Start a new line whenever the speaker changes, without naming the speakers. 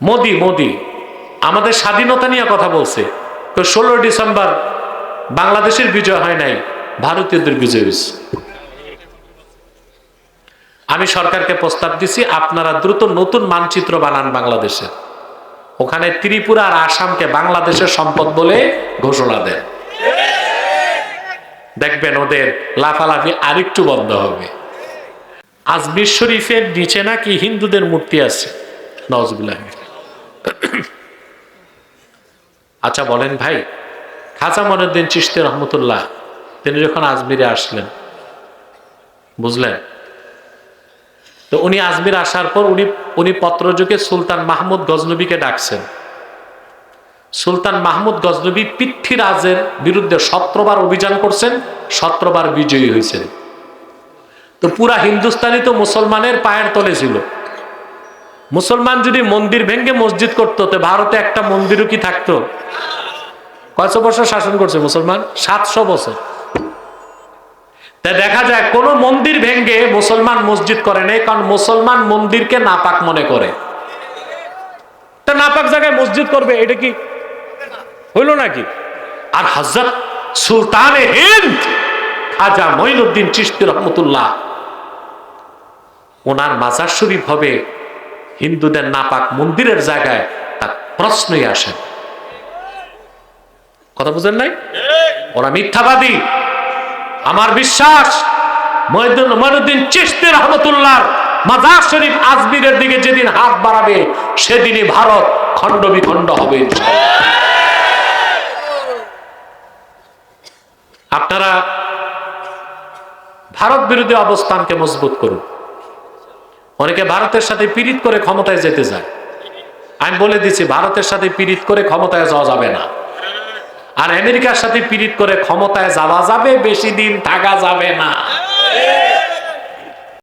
মোদি মোদি, আমাদের স্বাধীনতা নিয়ে কথা বলছে। ষোলো ডিসেম্বর বাংলাদেশের বিজয় হয় নাই, ভারতীয়দের বিজয় হয়েছে। আমি সরকারকে প্রস্তাব দিছি, আপনারা দ্রুত নতুন মানচিত্র বানান বাংলাদেশের ওখানে ত্রিপুরা আর আসামকে বাংলাদেশের সম্পদ বলে ঘোষণা দেন দেখবেন ওদের লাফালাফি আরেকটু বন্ধ হবে। আজমির শরীফের নিচে নাকি হিন্দুদের মূর্তি আছে? নজবুল্লাহ আচ্ছা বলেন ভাই, খাজা মনুদ্দিন চিশতি রহমতুল্লাহ, তিনি যখন আজমিরে আসলেন, বুঝলেন? তো উনি আজমির আসার পর উনি উনি পত্রযুগে সুলতান মাহমুদ গজনবীকে ডাকছেন। সুলতান মাহমুদ গজনবী পৃথ্বীরাজের বিরুদ্ধে সত্রবার অভিযান করছেন, সত্রবার বিজয়ী হয়েছেন। তো পুরা হিন্দুস্তানি তো মুসলমানের পায়ের তলে ছিল। মুসলমান যদি মন্দির ভেঙ্গে মসজিদ করতো, তো ভারতে একটা মন্দিরও কি থাকতো? কয়শো বছর শাসন করছে মুসলমান? সাতশো বছর। তা দেখা যায় কোন মন্দির ভেঙ্গে মুসলমান মসজিদ করে নাই, কারণ মুসলমান মন্দিরকে নাপাক মনে করে। তা নাপাক জায়গায় মসজিদ করবে, এটা কি? হইল নাকি? আর হজরত সুলতান হিন্দ খাজা মঈনুদ্দিন চিশতি রহমতুল্লাহ, ওনার মাজার শরীফ হবে হিন্দুদের নাপাক মন্দিরের জায়গায় তার প্রশ্নই আসে কথা বুঝেন নাই? ওরা মিথ্যাবাদী। আমার বিশ্বাস মহিউদ্দিন রহমতুল্লাহ মাজার শরীফ আজমিরের দিকে যেদিন হাত বাড়াবে সেদিনই ভারত খণ্ড বিখণ্ড হবে আপনারা ভারত বিরোধী অবস্থানকে মজবুত করুন। অনেকে ভারতের সাথে পীড়িত করে ক্ষমতায় যেতে যায় আমি বলে দিচ্ছি, ভারতের সাথে পীড়িত করে ক্ষমতায় যাওয়া যাবে না। আর আমেরিকার সাথে পীড়িত করে ক্ষমতায় যাওয়া যাবে, বেশি দিন থাকা যাবে না।